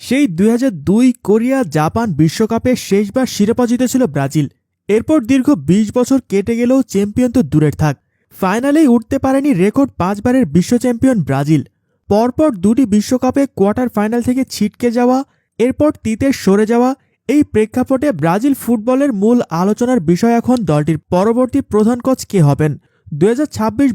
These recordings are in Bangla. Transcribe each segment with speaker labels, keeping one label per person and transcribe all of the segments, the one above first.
Speaker 1: সেই দুই হাজার দুই কোরিয়া জাপান বিশ্বকাপে শেষবার শিরোপা জিতেছিল ব্রাজিল। এরপর দীর্ঘ ২০ বছর কেটে গেলেও চ্যাম্পিয়ন তো দূরের থাক। ফাইনালেই উঠতে পারেনি রেকর্ড পাঁচবারের বিশ্ব চ্যাম্পিয়ন ব্রাজিল। পরপর দুটি বিশ্বকাপে কোয়ার্টার ফাইনাল থেকে ছিটকে যাওয়া, এরপর তিতে সরে যাওয়া, এই প্রেক্ষাপটে ব্রাজিল ফুটবলের মূল আলোচনার বিষয় এখন দলটির। পরবর্তী প্রধান কোচ কে হবেন? দু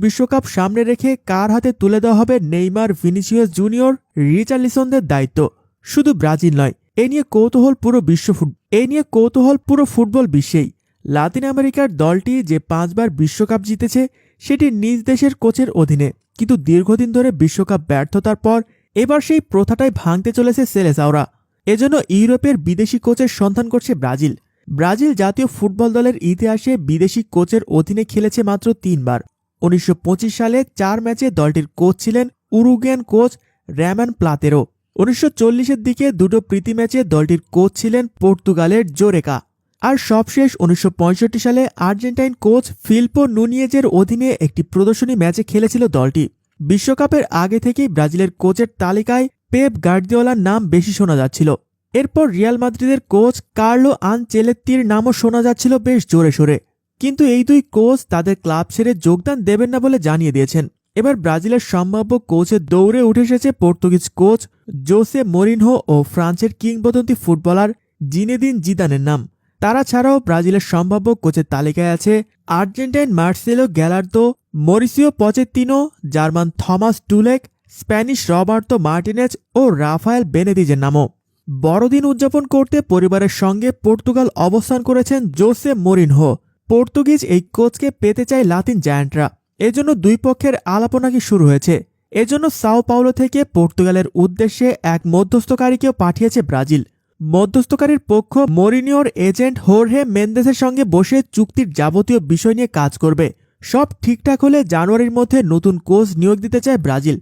Speaker 1: বিশ্বকাপ সামনে রেখে কার হাতে তুলে দেওয়া হবে নেইমার ভিনিসিয়াস জুনিয়র, রিচার্লিসনদের দায়িত্ব? শুধু ব্রাজিল নয়, এ নিয়ে কৌতূহল পুরো বিশ্ব ফুট, এ নিয়ে কৌতূহল পুরো ফুটবল বিশ্বেই। লাতিন আমেরিকার দলটি যে পাঁচবার বিশ্বকাপ জিতেছে, সেটি নিজ দেশের কোচের অধীনে। কিন্তু দীর্ঘদিন ধরে বিশ্বকাপ ব্যর্থতার পর, এবার সেই প্রথাটাই ভাঙতে চলেছে সেলেসাওরা। এজন্য ইউরোপের বিদেশি কোচের সন্ধান করছে ব্রাজিল। ব্রাজিল জাতীয় ফুটবল দলের ইতিহাসে বিদেশি কোচের অধীনে খেলেছে মাত্র তিনবার। উনিশশো পঁচিশ সালে চার ম্যাচে দলটির কোচ ছিলেন উরুগিয়ান কোচ র্যামান প্লাতেরো। উনিশশো চল্লিশের দিকে দুটো প্রীতি ম্যাচে দলটির কোচ ছিলেন পর্তুগালের জোরেকা। আর সবশেষ উনিশশো পঁয়ষট্টি সালে আর্জেন্টাইন কোচ ফিল্পো নুনিয়েজের অধীনে একটি প্রদর্শনী ম্যাচে খেলেছিল দলটি। বিশ্বকাপের আগে থেকেই ব্রাজিলের কোচের তালিকায় পেপ গার্দিওলার নাম বেশি শোনা যাচ্ছিল। এরপর রিয়াল মাদ্রিদের কোচ কার্লো আনচেলেত্তির নামও শোনা যাচ্ছিল বেশ জোরে সোরে। কিন্তু এই দুই কোচ তাদের ক্লাব ছেড়ে যোগদান দেবেন না বলে জানিয়ে দিয়েছেন। এবার ব্রাজিলের সম্ভাব্য কোচের দৌড়ে উঠে এসেছে পর্তুগিজ কোচ জোসে মরিনহো ও ফ্রান্সের কিংবদন্তি ফুটবলার জিনেদিন জিদানের নাম। তারা ছাড়াও ব্রাজিলের সম্ভাব্য কোচের তালিকায় আছে Argentine Marcelo Gallardo, Mauricio Pochettino, German Thomas টুলেক, Spanish Roberto Martinez ও রাফায়েল বেনেদিজের নামও। বড়দিন উদযাপন করতে পরিবারের সঙ্গে পর্তুগাল অবস্থান করেছেন জোসে মরিনহো। পর্তুগিজ এই কোচকে পেতে চায় লাতিন জায়ান্টরা। এজন্য দুই পক্ষের আলাপনা নাকি শুরু হয়েছে। এজন্য সাও পাওলো থেকে পর্তুগালের উদ্দেশ্যে এক মধ্যস্থকারীকেও পাঠিয়েছে ব্রাজিল। মধ্যস্থকারীর পক্ষ মরিনিওর এজেন্ট হোরহে মেন্দেসের সঙ্গে বসে চুক্তির যাবতীয় বিষয় নিয়ে কাজ করবে। সব ঠিকঠাক হলে জানুয়ারির মধ্যে নতুন কোচ নিয়োগ দিতে চায় ব্রাজিল।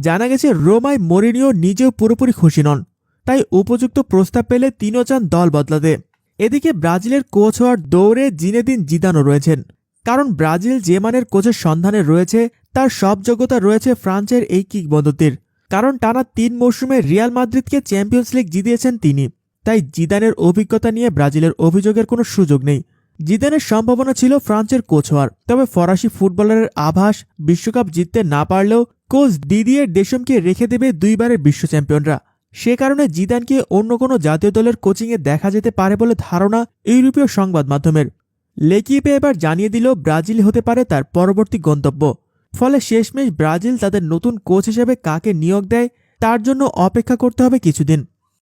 Speaker 1: জানা গেছে, রোমায় মরিনিও নিজেও পুরোপুরি খুশি নন। তাই উপযুক্ত প্রস্তাব পেলে তিনও চান দল বদলাতে। এদিকে ব্রাজিলের কোচ হওয়ার দৌড়ে জিনেদিন জিদানো রয়েছেন। কারণ ব্রাজিল যে মানের কোচের সন্ধানে রয়েছে তার সব যোগ্যতা রয়েছে ফ্রান্সের এই কিংবদন্তির। কারণ টানা তিন মৌসুমে রিয়াল মাদ্রিদকে চ্যাম্পিয়ন্স লিগ জিতিয়েছেন তিনি। তাই জিদানের অভিজ্ঞতা নিয়ে ব্রাজিলের অভিযোগের কোনো সুযোগ নেই। জিদানের সম্ভাবনা ছিল ফ্রান্সের কোচ হওয়ার। তবে ফরাসি ফুটবলারের আভাস বিশ্বকাপ জিততে না পারলেও কোচ দিদিয়ে দেশমকে রেখে দেবে দুইবারের বিশ্ব চ্যাম্পিয়নরা। সে কারণে জিদানকে অন্য কোনো জাতীয় দলের কোচিংয়ে দেখা যেতে পারে বলে ধারণা ইউরোপীয় সংবাদ মাধ্যমের। লেকিপে এবার জানিয়ে দিল ব্রাজিল হতে পারে তার পরবর্তী গন্তব্য। ফলে শেষমেশ ব্রাজিল তাদের নতুন কোচ হিসেবে কাকে নিয়োগ দেয়, তার জন্য অপেক্ষা করতে হবে কিছুদিন।